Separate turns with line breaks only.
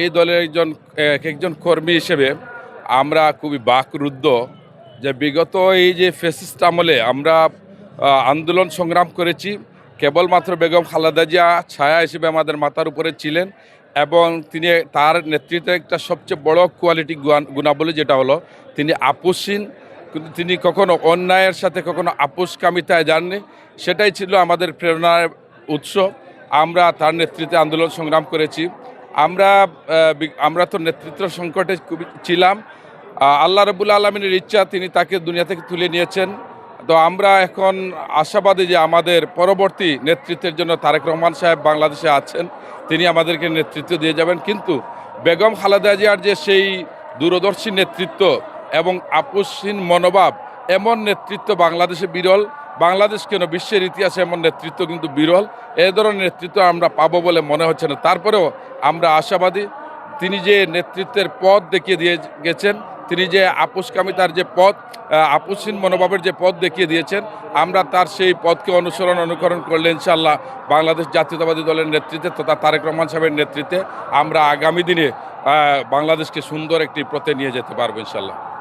এই দলের একজন, এক একজন কর্মী হিসেবে আমরা খুবই বাকরুদ্ধ যে বিগত এই যে ফেসিস্ট আমলে আমরা আন্দোলন সংগ্রাম করেছি। কেবলমাত্র বেগম খালেদা জিয়া ছায়া হিসেবে আমাদের মাথার উপরে ছিলেন এবং তিনি তার নেতৃত্বে একটা সবচেয়ে বড় কোয়ালিটি গুণাবলী যেটা হলো, তিনি আপোষহীন, কিন্তু তিনি কখনো অন্যায়ের সাথে কখনো আপোষকামিতায় যাননি। সেটাই ছিল আমাদের প্রেরণার উৎস। আমরা তার নেতৃত্বে আন্দোলন সংগ্রাম করেছি। আমরা আমরা তো নেতৃত্ব সংকটে ছিলাম। আল্লাহ রবুল আলমিনের ইচ্ছা, তিনি তাকে দুনিয়া থেকে তুলে নিয়েছেন। তো আমরা এখন আশাবাদী যে আমাদের পরবর্তী নেতৃত্বের জন্য তারেক রহমান সাহেব বাংলাদেশে আছেন, তিনি আমাদেরকে নেতৃত্ব দিয়ে যাবেন। কিন্তু বেগম খালেদা জিয়ার যে সেই দূরদর্শী নেতৃত্ব এবং আপোষহীন মনোভাব, এমন নেতৃত্ব বাংলাদেশে বিরল বাংলাদেশ কেন বিশ্বের ইতিহাসে এমন নেতৃত্ব কিন্তু বিরল? এ ধরনের নেতৃত্ব আমরা পাবো বলে মনে হচ্ছে না। তারপরেও আমরা আশাবাদী, তিনি যে নেতৃত্বের পথ দেখিয়ে দিয়ে গেছেন, তিনি যে আপোষকামিতার যে পথ আপোষহীন মনোভাবের যে পথ দেখিয়ে দিয়েছেন, আমরা তার সেই পথকে অনুসরণ, অনুকরণ করলে ইনশাল্লাহ বাংলাদেশ জাতীয়তাবাদী দলের নেতৃত্বে তথা তারেক রহমান সাহেবের নেতৃত্বে আমরা আগামী দিনে বাংলাদেশকে সুন্দর একটি পথে নিয়ে যেতে পারব ইনশাল্লাহ